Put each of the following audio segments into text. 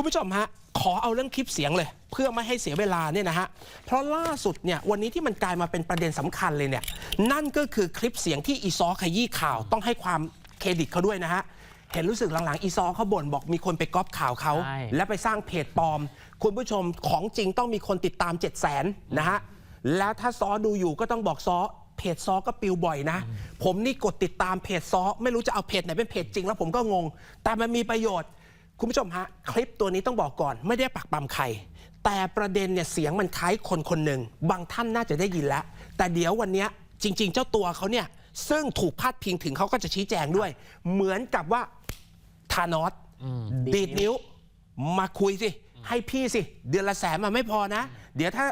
คุณผู้ชมฮะขอเอาเรื่องคลิปเสียงเลย เพื่อไม่ให้เสียเวลาเนี่ยนะฮะเพราะล่าสุดเนี่ยวันนี้ที่มันกลายมาเป็นประเด็นสำคัญเลยเนี่ยนั่นก็คือคลิปเสียงที่อีซอขยี้ข่าวต้องให้ความเครดิตเขาด้วยนะฮะเห็นรู้สึกหลังๆอีซอเขาบ่นบอกมีคนไปก๊อปข่าวเขาใช่และไปสร้างเพจปลอม คุณผู้ชมของจริงต้องมีคนติดตาม 7 0 0 0 0นนะฮะแล้วถ้าซอดูอยู่ก็ต้องบอกซอเพจซอก็ปิวบ่อยนะ ผมนี่กดติดตามเพจซอไม่รู้จะเอาเพจไหนเป็นเพจจริงแล้วผมก็งง แต่มันมีประโยชน์ คุณผู้ชมฮะ คลิปตัวนี้ต้องบอกก่อนไม่ได้ปักปั๊มใคร แต่ประเด็นเนี่ยเสียงมันคล้ายคนคนหนึ่งบางท่านน่าจะได้ยินแล้ว แต่เดี๋ยววันเนี้ยจริง ๆ เจ้าตัวเขาเนี่ยซึ่งถูกพาดพิงถึงเขาก็จะชี้แจงด้วย เหมือนกับว่าธานอสดีดนิ้วมาคุยสิ ให้พี่สิ เดือนละแสนมันไม่พอนะ เดี๋ยวถ้า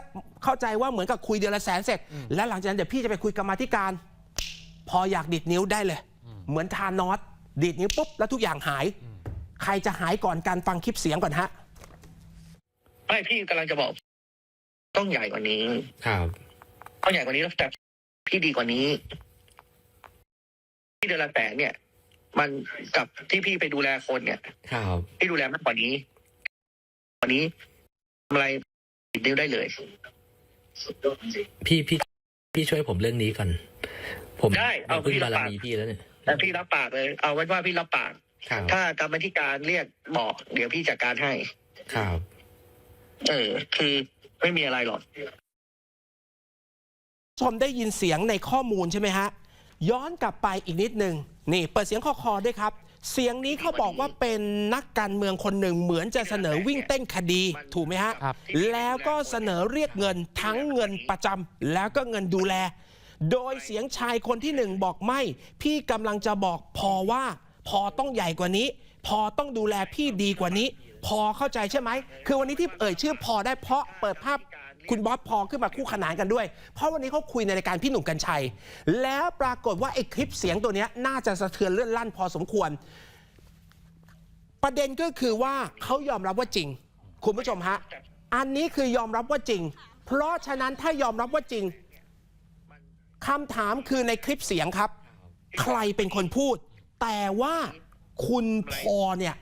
เข้าใจว่าเหมือนกับคุยเดือนละแสนเสร็จ แล้วหลังจากนั้นเดี๋ยวพี่จะไปคุยกรรมาธิการ พออยากดีดนิ้วได้เลย เหมือนทานอสดีดนิ้วปุ๊บแล้วทุกอย่างหาย ใครจะหายก่อนการฟังคลิปเสียงก่อนฮะไม่พี่กำลังจะบอก ต้องใหญ่กว่านี้ ครับต้องใหญ่กว่านี้แล้วแต่พี่ดีกว่านี้ ที่เดือนละแสนเนี่ย มันกับที่พี่ไปดูแลคนเนี่ย ครับพี่ดูแลมากกว่านี้กว่านี้ทำอะไรติดนิ้วได้เลยพี่พี่พี่ช่วยผมเรื่องนี้ก่อน ผมได้เอาพึ่งพี่บารับรปากมีพี่แล้วเนี่ยแต่พี่รับปากเลย เอาไว้ว่าพี่รับปาก ครับถ้ากรรมธิการเรียกบอก เดี๋ยวพี่จัดการให้ ครับ เออ คือไม่มีอะไรหรอกชมได้ยินเสียงในข้อมูลใช่ไหมฮะ ย้อนกลับไปอีกนิดหนึ่งนี่ เปิดเสียงคอคอด้วยครับ เสียงนี้เขาบอกว่าเป็นนักการเมืองคนหนึ่งเหมือนจะเสนอวิ่งเต้นคดีถูกไหมฮะ ครับ แล้วก็เสนอเรียกเงินทั้งเงินประจำแล้วก็เงินดูแล โดยเสียงชายคนที่หนึ่งบอกไม่ พี่กำลังจะบอกพอว่า พอต้องใหญ่กว่านี้ พอต้องดูแลพี่ดีกว่านี้ พอเข้าใจใช่ไหม คือวันนี้ที่เอ่ยชื่อพอได้เพราะเปิดภาพคุณบอสพอขึ้นมาคู่ขนานกันด้วย เพราะวันนี้เขาคุยในรายการพี่หนุ่มกัญชัย แล้วปรากฏว่าไอ้คลิปเสียงตัวนี้น่าจะสะเทือนเลื่อนลั่นพอสมควร ประเด็นก็คือว่าเขายอมรับว่าจริง คุณผู้ชมฮะ อันนี้คือยอมรับว่าจริง เพราะฉะนั้นถ้ายอมรับว่าจริงคำถามคือในคลิปเสียงครับ ใครเป็นคนพูด แต่ว่าคุณพอเนี่ย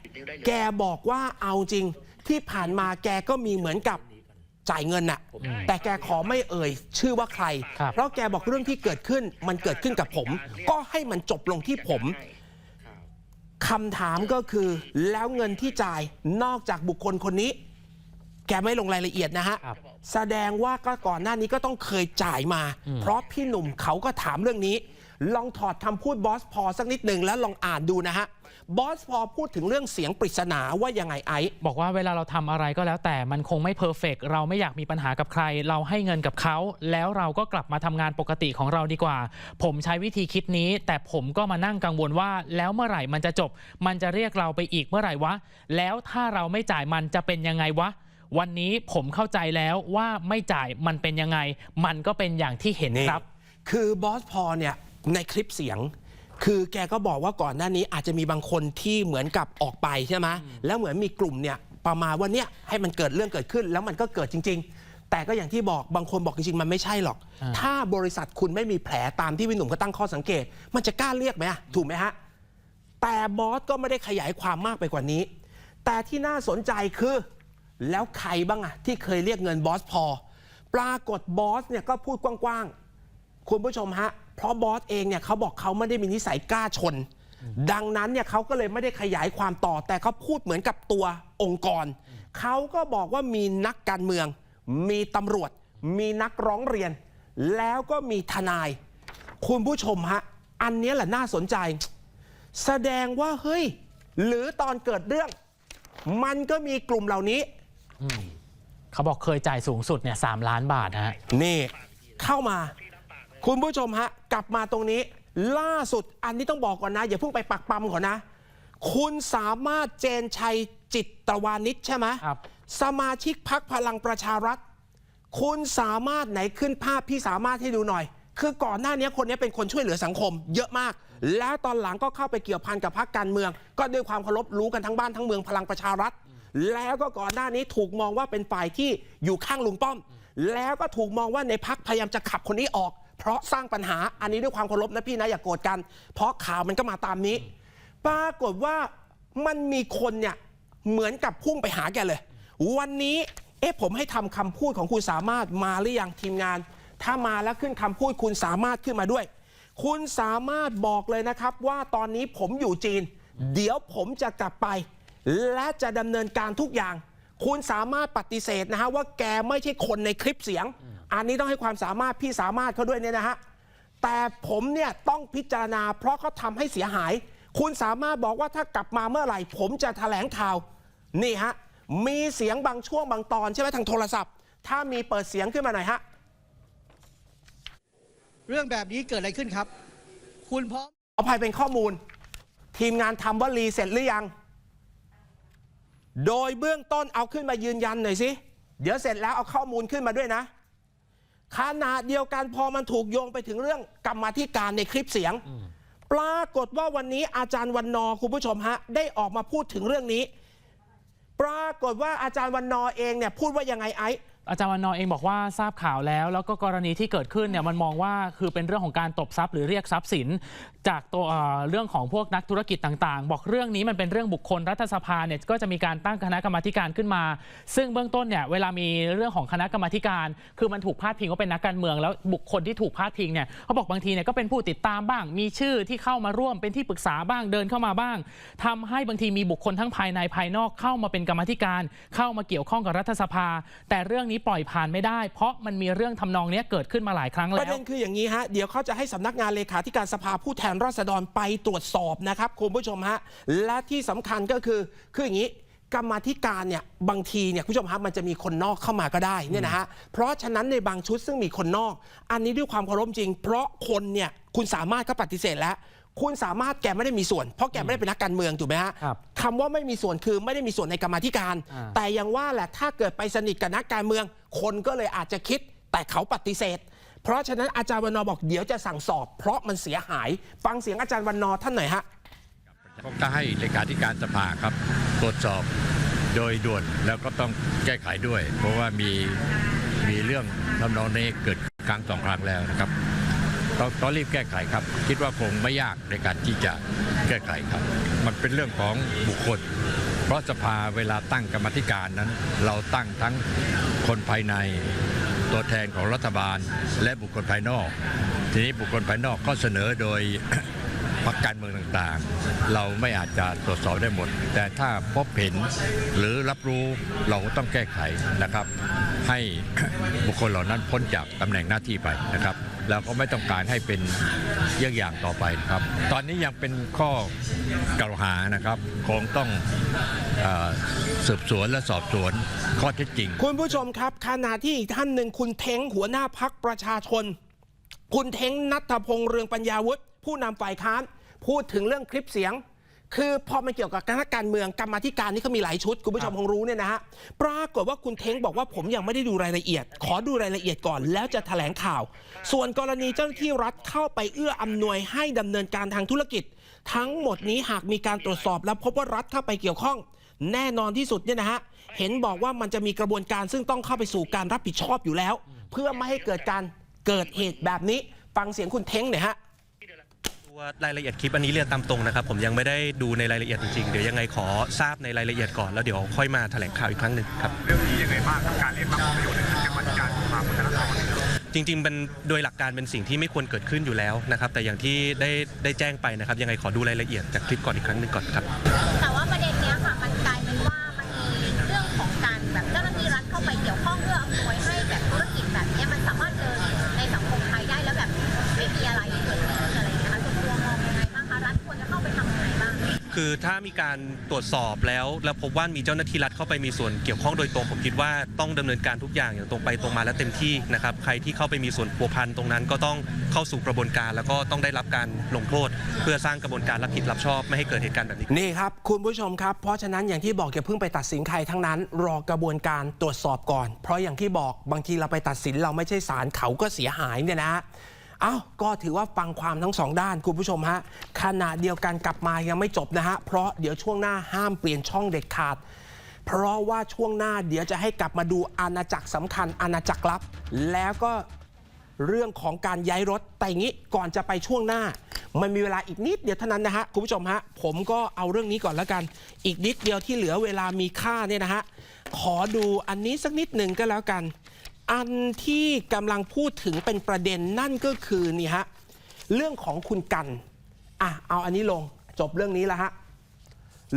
แกบอกว่าเอาจริง ที่ผ่านมาแกก็มีเหมือนกับจ่ายเงินน่ะ แต่แกขอไม่เอ่ย ชื่อว่าใคร ครับ เพราะแกบอกเรื่องที่เกิดขึ้น มันเกิดขึ้นกับผม ก็ให้มันจบลงที่ผม คำถามก็คือแล้วเงินที่จ่ายนอกจากบุคคลคนนี้ แกไม่ลงรายละเอียดนะฮะ ครับ แสดงว่าก็ก่อนหน้านี้ก็ต้องเคยจ่ายมา เพราะพี่หนุ่มเขาก็ถามเรื่องนี้ ลองถอดคำพูดบอสพอสักนิดหนึ่งแล้วลองอ่านดูนะฮะบอสพอพูดถึงเรื่องเสียงปริศนาว่ายังไงไอซ์บอกว่าเวลาเราทำอะไรก็แล้วแต่มันคงไม่เพอร์เฟกเราไม่อยากมีปัญหากับใคร เราให้เงินกับเขา แล้วเราก็กลับมาทำงานปกติของเราดีกว่า ผมใช้วิธีคิดนี้ แต่ผมก็มานั่งกังวลว่า แล้วเมื่อไหร่มันจะจบ มันจะเรียกเราไปอีกเมื่อไหร่วะ แล้วถ้าเราไม่จ่ายมันจะเป็นยังไงวะ วันนี้ผมเข้าใจแล้วว่าไม่จ่ายมันเป็นยังไง มันก็เป็นอย่างที่เห็นครับ คือบอสพอเนี่ย ในคลิปเสียง คือแกก็บอกว่าก่อนหน้านี้อาจจะมีบางคนที่เหมือนกับออกไปใช่ไหมแล้วเหมือนมีกลุ่มเนี่ยประมาณว่าเนี่ยให้มันเกิดเรื่องเกิดขึ้น แล้วมันก็เกิดจริง ๆ แต่ก็อย่างที่บอกบางคนบอกจริงๆมันไม่ใช่หรอกอ่าถ้าบริษัทคุณไม่มีแผลตามที่พี่หนุ่มก็ตั้งข้อสังเกต มันจะกล้าเรียกไหมอะถูกไหมฮะแต่บอสก็ไม่ได้ขยายความมากไปกว่านี้ แต่ที่น่าสนใจคือ แล้วใครบ้างอะที่เคยเรียกเงินบอสพอ ปรากฏบอสเนี่ยก็พูดกว้างๆคุณผู้ชมฮะ เพราะบอสเองเนี่ยเขาบอกเขาไม่ได้มีนิสัยกล้าชน ดังนั้นเนี่ยเขาก็เลยไม่ได้ขยายความต่อ แต่เขาพูดเหมือนกับตัวองค์กร เขาก็บอกว่ามีนักการเมือง มีตำรวจ มีนักร้องเรียน แล้วก็มีทนาย คุณผู้ชมฮะ อันเนี้ยแหละน่าสนใจ แสดงว่าเฮ้ย หรือตอนเกิดเรื่อง มันก็มีกลุ่มเหล่านี้ เขาบอกเคยจ่ายสูงสุดเนี่ยสามล้านบาทนะฮะ นี่เข้ามา คุณผู้ชมฮะก ลับมาตรงนี้ ล่าสุดอันนี้ต้องบอกก่อนนะ อย่าเพิ่งไปปักปั๊มก่อนนะ คุณสามารถเจนชัยจิตตวานิชใช่ไหมครับ สมาชิกพักพลังประชารัฐ คุณสามารถไหนขึ้นภาพพี่สามารถให้ดูหน่อย คือก่อนหน้านี้คนนี้เป็นคนช่วยเหลือสังคม เยอะมาก แล้วตอนหลังก็เข้าไปเกี่ยวพันกับพรรคการเมือง ก็ด้วยความเคารพรู้กันทั้งบ้านทั้งเมืองพลังประชารัฐ แล้วก็ก่อนหน้านี้ถูกมองว่าเป็นฝ่ายที่อยู่ข้างลุงป้อม แล้วก็ถูกมองว่าในพักพยายามจะขับคนนี้ออก เพราะสร้างปัญหาอันนี้ด้วยความเคารพนะพี่นะอย่าโกรธกัน เพราะข่าวมันก็มาตามนี้ ปรากฏว่ามันมีคนเนี่ยเหมือนกับพุ่งไปหาแกเลย วันนี้เอ๊ะผมให้ทำคำพูดของคุณสามารถมาหรือยังทีมงาน ถ้ามาแล้วขึ้นคำพูดคุณสามารถขึ้นมาด้วย คุณสามารถบอกเลยนะครับว่าตอนนี้ผมอยู่จีน เดี๋ยวผมจะกลับไป และจะดำเนินการทุกอย่าง คุณสามารถปฏิเสธนะฮะว่าแกไม่ใช่คนในคลิปเสียง อันนี้ต้องให้ความสามารถพี่สามารถเขาด้วยเนี่ยนะฮะแต่ผมเนี่ยต้องพิจารณา เพราะเขาทำให้เสียหาย คุณสามารถบอกว่าถ้ากลับมาเมื่อไหร่ ผมจะแถลงข่าวนี่ฮะมีเสียงบางช่วงบางตอนใช่ไหมทางโทรศัพท์ ถ้ามีเปิดเสียงขึ้นมาหน่อยฮะเรื่องแบบนี้เกิดอะไรขึ้นครับ คุณพร้อมขออภัยเป็นข้อมูล ทีมงานทำว่ารีเสร็จหรือยัง โดยเบื้องต้นเอาขึ้นมายืนยันหน่อยสิ เดี๋ยวเสร็จแล้วเอาข้อมูลขึ้นมาด้วยนะ ขณะเดียวกันพอมันถูกโยงไปถึงเรื่องกรรมาธิการในคลิปเสียง ปรากฏว่าวันนี้อาจารย์วันนอร์คุณผู้ชมฮะ ได้ออกมาพูดถึงเรื่องนี้ ปรากฏว่าอาจารย์วันนอร์เองเนี่ยพูดว่ายังไงไอ้ อาจารย์วันนอร์เองบอกว่าทราบข่าวแล้ว แล้วก็กรณีที่เกิดขึ้นเนี่ยมันมองว่าคือเป็นเรื่องของการตบทรัพย์หรือเรียกทรัพย์สิน จากตัวเอ่อเรื่องของพวกนักธุรกิจต่างๆ บอกเรื่องนี้มันเป็นเรื่องบุคคลรัฐสภาเนี่ยก็จะมีการตั้งคณะกรรมาธิการขึ้นมา ซึ่งเบื้องต้นเนี่ยเวลามีเรื่องของคณะกรรมาธิการ คือมันถูกพาดพิงว่าเป็นนักการเมืองแล้วบุคคลที่ถูกพาดพิงเนี่ยเขาบอกบางทีเนี่ยก็เป็นผู้ติดตามบ้าง มีชื่อที่เข้ามาร่วมเป็นที่ปรึกษาบ้างเดินเข้ามาบ้างทำให้บางทีมีบุคคลทั้งภายในภายนอกเข้ามาเป็นกรรมาธิการ เข้ามาเกี่ยวข้องกับรัฐสภา แต่เรื่องนี้ปล่อยผ่านไม่ได้ เพราะมันมีเรื่องทำนองนี้เกิดขึ้นมาหลายครั้งแล้วประเด็นคืออย่างนี้ฮะเดี๋ยวเขาจะให้สำนักงานเลขาธิการสภาผู้แทนราษฎรไปตรวจสอบนะครับคุณผู้ชมฮะและที่สำคัญก็คือคืออย่างนี้กรรมธิการเนี่ยบางทีเนี่ยคุณผู้ชมฮะมันจะมีคนนอกเข้ามาก็ได้เนี่ยนะฮะเพราะฉะนั้นในบางชุดซึ่งมีคนนอก อันนี้ด้วยความเคารพจริง เพราะคนเนี่ยคุณสามารถก็ปฏิเสธแล้ว คุณสามารถแกไม่ได้มีส่วน เพราะแกไม่ได้เป็นนักการเมืองถูกไหมฮะครับคำว่าไม่มีส่วนคือไม่ได้มีส่วนในกรรมาธิการ อ่า แต่ยังว่าแหละถ้าเกิดไปสนิทกับนักการเมือง คนก็เลยอาจจะคิด แต่เขาปฏิเสธ เพราะฉะนั้นอาจารย์วันนอร์บอกเดี๋ยวจะสั่งสอบ เพราะมันเสียหาย ฟังเสียงอาจารย์วันนอร์ท่านหน่อยฮะ ก็ให้เลขาธิการสภาครับ ตรวจสอบโดยด่วนแล้วก็ต้องแก้ไขด้วย เพราะว่ามีมีเรื่องทำนองนี้เกิดครั้งสองครั้งแล้วนะครับ ต้องต้องรีบแก้ไขครับ คิดว่าคงไม่ยากในการที่จะแก้ไขครับ มันเป็นเรื่องของบุคคล เพราะสภาเวลาตั้งกรรมธิการนั้น เราตั้งทั้งคนภายในตัวแทนของรัฐบาลและบุคคลภายนอก ทีนี้บุคคลภายนอกก็เสนอโดยพรรคการเมืองต่างๆ เราไม่อาจจะตรวจสอบได้หมด แต่ถ้าพบเห็นหรือรับรู้เราก็ต้องแก้ไขนะครับ ให้บุคคลเหล่านั้นพ้นจากตำแหน่งหน้าที่ไปนะครับ เราก็ไม่ต้องการให้เป็นเยี่ยงอย่างต่อไปครับ ตอนนี้ยังเป็นข้อกล่าวหานะครับคงต้องออสืบสวนและสอบสวนข้อเท็จจริง คุณผู้ชมครับขณะที่อีกท่านหนึ่งคุณเท้งหัวหน้าพักประชาชน คุณเท้งนัทพงษ์เรืองปัญญาวุฒิผู้นำฝ่ายค้าน พูดถึงเรื่องคลิปเสียง คือพอมันเกี่ยวกับการการเมืองกรรมาธิการนี่เขามีหลายชุด คุณผู้ชมคงรู้เนี่ยนะฮะปรากฏว่าคุณเท้งบอกว่าผมยังไม่ได้ดูรายละเอียด ขอดูรายละเอียดก่อน แล้วจะแถลงข่าว ส่วนกรณีเจ้าหน้าที่รัฐเข้าไปเอื้ออำนวยให้ดำเนินการทางธุรกิจ ทั้งหมดนี้หากมีการตรวจสอบแล้วพบว่ารัฐเข้าไปเกี่ยวข้อง แน่นอนที่สุดเนี่ยนะฮะเห็นบอกว่ามันจะมีกระบวนการซึ่งต้องเข้าไปสู่การรับผิดชอบอยู่แล้ว เพื่อไม่ให้เกิดการเกิดเหตุแบบนี้ฟังเสียงคุณเท้งหน่อยฮะ ตัวรายละเอียดคลิปอันนี้เรียนตามตรงนะครับ ผมยังไม่ได้ดูในรายละเอียดจริงๆเดี๋ยวยังไงขอทราบในรายละเอียดก่อนแล้วเดี๋ยวค่อยมาแถลงข่าวอีกครั้งหนึ่งครับเรื่องนี้ยังไงบ้างกับการเรียกรับประโยชน์ในทางกรรมการสภาผู้แทนราษฎรจริงๆเป็นโดยหลักการเป็นสิ่งที่ไม่ควรเกิดขึ้นอยู่แล้วนะครับ แต่อย่างที่ได้ได้แจ้งไปนะครับ ยังไงขอดูรายละเอียดจากคลิปก่อนอีกครั้งหนึ่งก่อนครับ แต่ว่าประเด็นเนี้ยค่ะมันกลายเป็นว่า คือถ้ามีการตรวจสอบแล้ว แล้วพบว่ามีเจ้าหน้าที่รัฐเข้าไปมีส่วนเกี่ยวข้องโดยตรงผมคิดว่าต้องดำเนินการทุกอย่างอย่างตรงไปตรงมาและเต็มที่นะครับใครที่เข้าไปมีส่วนพัวพันตรงนั้น ก็ต้องเข้าสู่กระบวนการ แล้วก็ต้องได้รับการลงโทษ เพื่อสร้างกระบวนการรับผิดรับชอบไม่ให้เกิดเหตุการณ์แบบนี้นี่ครับคุณผู้ชมครับ เพราะฉะนั้นอย่างที่บอกอย่าเพิ่งไปตัดสินใครทั้งนั้น รอกระบวนการตรวจสอบก่อน เพราะอย่างที่บอกบางทีเราไปตัดสินเราไม่ใช่ศาลเขาก็เสียหายเนี่ยนะ อ้าก็ถือว่าฟังความทั้งสองด้านคุณผู้ชมฮะขณะเดียวกันกลับมายังไม่จบนะฮะเพราะเดี๋ยวช่วงหน้าห้ามเปลี่ยนช่องเด็ดขาด เพราะว่าช่วงหน้าเดี๋ยวจะให้กลับมาดูอาณาจักรสำคัญอาณาจักรลับ แล้วก็เรื่องของการย้ายรถแต่งนี้ก่อนจะไปช่วงหน้า มันมีเวลาอีกนิดเดียวเท่านั้นนะฮะคุณผู้ชมฮะผมก็เอาเรื่องนี้ก่อนแล้วกัน อีกนิดเดียวที่เหลือเวลามีค่าเนี่ยนะฮะขอดูอันนี้สักนิดหนึ่งก็แล้วกัน อันที่กำลังพูดถึงเป็นประเด็นนั่นก็คือนี่ฮะเรื่องของคุณกันอะเอาอันนี้ลงจบเรื่องนี้แล้วฮะ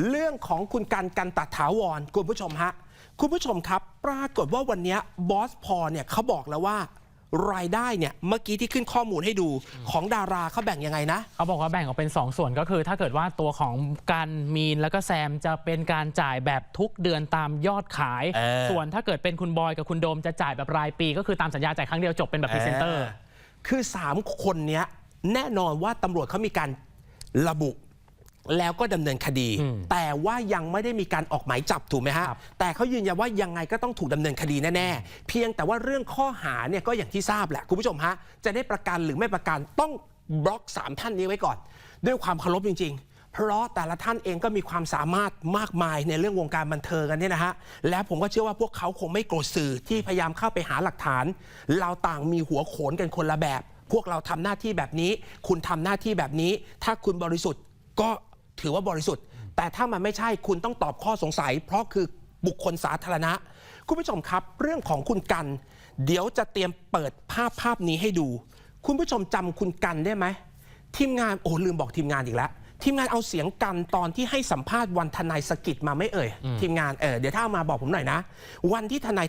เรื่องของคุณกันกันตะถาวรคุณผู้ชมฮะคุณผู้ชมครับ ปรากฏว่าวันนี้บอสพอเนี่ยเขาบอกแล้วว่า รายได้เนี่ยเมื่อกี้ที่ขึ้นข้อมูลให้ดูของดาราเขาแบ่งยังไงนะ เขาบอกว่าแบ่งออกเป็น 2 ส่วนก็คือ ถ้าเกิดว่าตัวของการมีนแล้วก็แซมจะเป็นการจ่ายแบบทุกเดือนตามยอดขาย เออ ส่วนถ้าเกิดเป็นคุณบอยกับคุณโดมจะจ่ายแบบรายปี ก็คือตามสัญญาจ่ายครั้งเดียวจบเป็นแบบพรีเซนเตอร์ คือ 3 คนเนี้ยแน่นอนว่าตำรวจเขามีการระบุ แล้วก็ดำเนินคดีอืมแต่ว่ายังไม่ได้มีการออกหมายจับถูกไหมฮะครับแต่เขายืนยันว่ายังไงก็ต้องถูกดำเนินคดีแน่ๆเพียงแต่ว่าเรื่องข้อหาเนี่ยก็อย่างที่ทราบแหละคุณผู้ชมฮะจะได้ประกันหรือไม่ประกันต้องบล็อก 3 ท่านนี้ไว้ก่อน ด้วยความเคารพจริง ๆ เพราะแต่ละท่านเองก็มีความสามารถมากมายในเรื่องวงการบันเทิงกันเนี่ยนะฮะและผมก็เชื่อว่าพวกเขาคงไม่โกรธสื่อที่พยายามเข้าไปหาหลักฐาน เราต่างมีหัวโขนกันคนละแบบ พวกเราทำหน้าที่แบบนี้ คุณทำหน้าที่แบบนี้ ถ้าคุณบริสุทธิ์ก็ ถือว่าบริสุทธิ์ แต่ถ้ามันไม่ใช่คุณต้องตอบข้อสงสัย เพราะคือบุคคลสาธารณะ คุณผู้ชมครับ เรื่องของคุณกัน เดี๋ยวจะเตรียมเปิดภาพภาพนี้ให้ดู คุณผู้ชมจำคุณกันได้ไหมทีมงานโอ้ลืมบอกทีมงานอีกแล้วทีมงานเอาเสียงกันตอนที่ให้สัมภาษณ์วันทนายสกิดมาไม่เอ่ย ทีมงานเออเดี๋ยวถ้าเอามาบอกผมหน่อยนะ วันที่ทนาย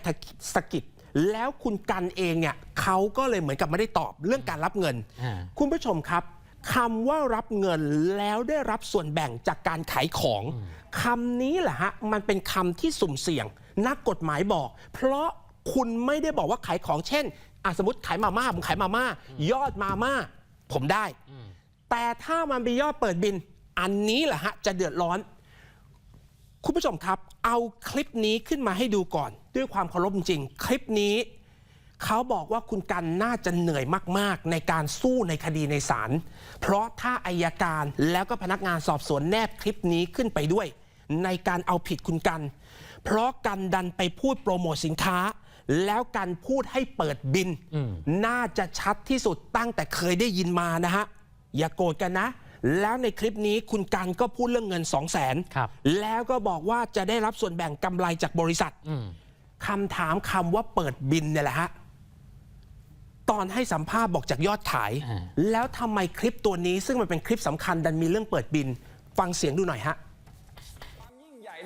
สกิดแล้วคุณกันเองเนี่ยเขาก็เลยเหมือนกับไม่ได้ตอบเรื่องการรับเงินอ่าคุณผู้ชมครับ คำว่ารับเงินแล้วได้รับส่วนแบ่งจากการขายของคำนี้แหละฮะมันเป็นคำที่สุ่มเสี่ยง นักกฎหมายบอก เพราะคุณไม่ได้บอกว่าขายของเช่นอะสมมติขายมาม่าผมขายมาม่า ยอดมาม่า ผมได้ แต่ถ้ามันไปยอดเปิดบิน อันนี้แหละฮะจะเดือดร้อน คุณผู้ชมครับ เอาคลิปนี้ขึ้นมาให้ดูก่อน ด้วยความเคารพจริงๆคลิปนี้ เขาบอกว่าคุณกันน่าจะเหนื่อยมาก ๆ ในการสู้ในคดีในศาล เพราะถ้าอายการแล้วก็พนักงานสอบสวนแนบคลิปนี้ขึ้นไปด้วย ในการเอาผิดคุณกัน เพราะกันดันไปพูดโปรโมทสินค้า แล้วกันพูดให้เปิดบิน น่าจะชัดที่สุดตั้งแต่เคยได้ยินมานะฮะ อย่าโกรธกันนะ แล้วในคลิปนี้คุณกันก็พูดเรื่องเงิน 2 0 0แสนครับแล้วก็บอกว่าจะได้รับส่วนแบ่งกำไรจากบริษัทอืมคำถามคำว่าเปิดบินเนี่ยแหละฮะ ตอนให้สัมภาษณ์บอกจากยอดขายอ่าแล้วทำไมคลิปตัวนี้ซึ่งมันเป็นคลิปสำคัญดันมีเรื่องเปิดบิน ฟังเสียงดูหน่อยฮะใหญ่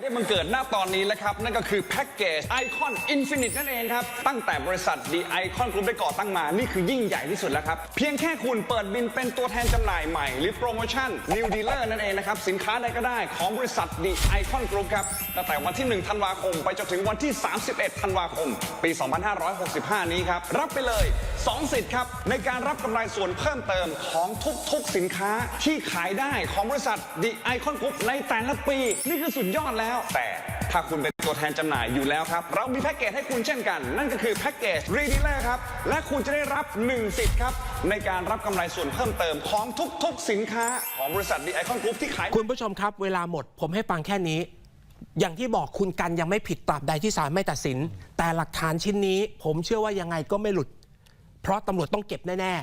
ได้บังเกิดหน้าตอนนี้แล้วครับ นั่นก็คือแพ็กเกจไอคอนอินฟินิตนั่นเองครับ ตั้งแต่บริษัทดีไอคอนกรุ๊ปได้ก่อตั้งมา นี่คือยิ่งใหญ่ที่สุดแล้วครับ เพียงแค่คุณเปิดบินเป็นตัวแทนจำหน่ายใหม่ หรือโปรโมชั่น New Dealer นั่นเองนะครับ สินค้าใดก็ได้ของบริษัทดีไอคอนกรุ๊ปครับตั้งแต่วันที่ 1 ธันวาคม ไปจนถึงวันที่ 31 ธันวาคม ปี 2565 นี้ครับรับไปเลย 2 สิทธิ์ครับในการรับกำไรส่วนเพิ่มเติมของทุกๆสินค้าที่ขายได้ของบริษัท The Icon Group ในแต่ละปี นี่คือสุดยอดแล้วแต่ถ้าคุณเป็นตัวแทนจำหน่ายอยู่แล้วครับ เรามีแพ็กเกจให้คุณเช่นกัน นั่นก็คือแพ็กเกจ r e d e a l e r ครับ และคุณจะได้รับ1สิทธิ์ครับ ในการรับกำไรส่วนเพิ่มเติมของทุกๆ สินค้าของบริษัท The Icon Group ที่ขาย คุณผู้ชมครับ เวลาหมดผมให้ฟังแค่นี้ อย่างที่บอกคุณกันยังไม่ผิดตราบใดที่ศาลไม่ตัดสิน แต่หลักฐานชิ้นนี้ ผมเชื่อว่ายังไงก็ไม่หลุด เพราะตำรวจต้องเก็บแน่